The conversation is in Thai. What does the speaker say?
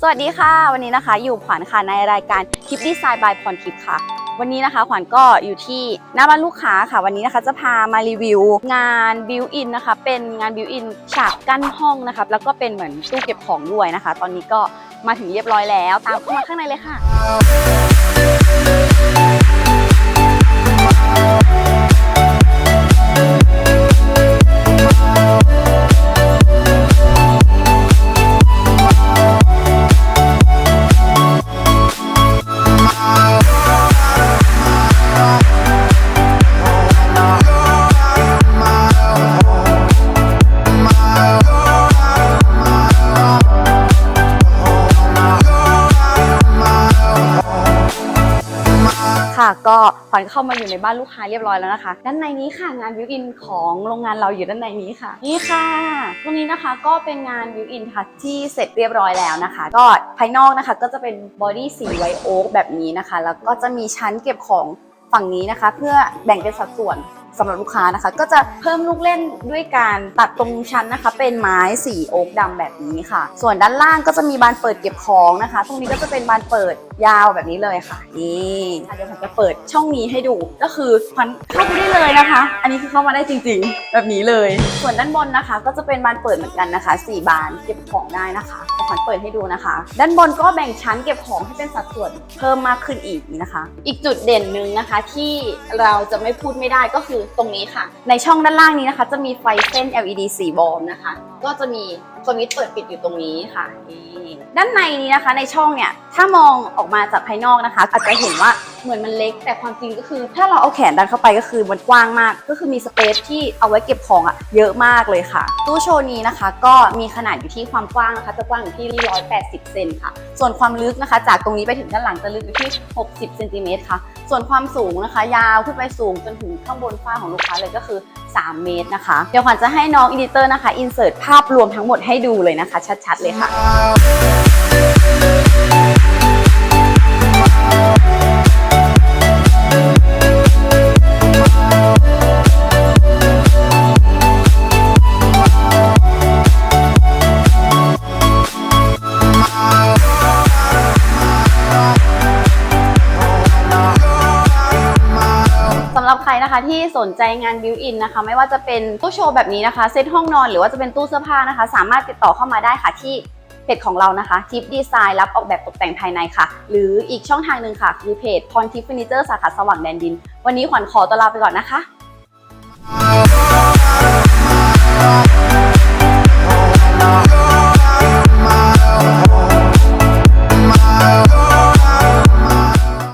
สวัสดีค่ะ วันนี้นะคะอยู่ขวัญค่ะในรายการคลิปดีไซน์บายพรทิปค่ะ วันนี้นะคะขวัญก็อยู่ที่หน้าบ้านลูกค้าค่ะ วันนี้นะคะจะพามารีวิว งานบิวอินนะคะ เป็นงานบิวอินฉากกั้นห้องนะคะแล้วก็เป็นเหมือนตู้เก็บของด้วยนะคะ ตอนนี้ก็มาถึงเรียบร้อยแล้ว ตามเข้ามาข้างในเลยค่ะ ก็ขวัญเข้ามาอยู่ในบ้านลูกค้าเรียบร้อยแล้วนะคะ ด้านในนี้ค่ะงานวิวอินของโรงงานเราอยู่ด้านในนี้ค่ะ นี่ค่ะ ตรงนี้นะคะก็เป็นงานวิวอินค่ะที่เสร็จเรียบร้อยแล้วนะคะ ก็ภายนอกนะคะก็จะเป็นบอดี้สีไวโอ๊กแบบนี้นะคะ แล้วก็จะมีชั้นเก็บของฝั่งนี้นะคะ เพื่อแบ่งเป็นสัดส่วน สำหรับลูกค้านะคะ ก็จะเพิ่มลูกเล่นด้วยการตัดตรงชั้นนะคะ เป็นไม้สีโอ๊กดำแบบนี้ค่ะ ส่วนด้านล่างก็จะมีบานเปิดเก็บของนะคะ ตรงนี้ก็จะเป็นบานเปิดยาวแบบนี้เลยค่ะนี่เดี๋ยวผมจะเปิดช่องนี้ให้ดูก็คือควันเข้าไปได้เลยนะคะ อันนี้คือเข้ามาได้จริง ๆ แบบนี้เลย ส่วนด้านบนนะคะ ก็จะเป็นบานเปิดเหมือนกันนะคะสี่บานเก็บของได้นะคะ ขวัญเปิดให้ดูนะคะ ด้านบนก็แบ่งชั้นเก็บของให้เป็นสัดส่วนเพิ่มมากขึ้นอีกนะคะ อีกจุดเด่นหนึ่งนะคะที่เราจะไม่พูดไม่ได้ก็คือตรงนี้ค่ะ ในช่องด้านล่างนี้นะคะ จะมีไฟเส้น LED สีบอมนะคะ ก็จะมีสวิตช์เปิดปิดอยู่ตรงนี้ค่ะนี่ด้านในนี้นะคะ ในช่องเนี่ยถ้ามองออกมาจากภายนอกนะคะ อาจจะเห็นว่าเหมือนมันเล็ก แต่ความจริงก็คือ ถ้าเราเอาแขนดันเข้าไปก็คือมันกว้างมาก ก็คือมีสเปซที่เอาไว้เก็บของอะเยอะมากเลยค่ะ ตู้โชว์นี้นะคะ ก็มีขนาดอยู่ที่ความกว้างนะคะจะกว้างอยู่ที่ 180 เซนค่ะ ส่วนความลึกนะคะ จากตรงนี้ไปถึงด้านหลังจะลึกอยู่ที่ 60 เซนติเมตรค่ะ ส่วนความสูงนะคะ ยาวขึ้นไปสูงจนถึงข้างบนฝ้าของลูกค้าเลยก็คือ 3 เมตรนะคะ เดี๋ยวขวัญจะให้น้องอินดิเตอร์นะคะอินเสิร์ตภาพรวมทั้งหมดให้ดูเลยนะคะ ชัดๆเลยค่ะ หรับใครนะคะที่สนใจงานบิวอินนะคะ ไม่ว่าจะเป็นตู้โชว์แบบนี้นะคะเซตห้องนอนหรือว่าจะเป็นตู้เสื้อผ้านะคะ สามารถติดต่อเข้ามาได้ค่ะที่เพจของเรานะคะทิปดีไซน์รับออกแบบตกแต่งภายในค่ะ หรืออีกช่องทางหนึ่งค่ะ คือเพจพรทิปเฟอร์นิเจอร์สาขาสว่างแดนดิน วันนี้ขวัญขอตัวลาไปก่อนนะคะ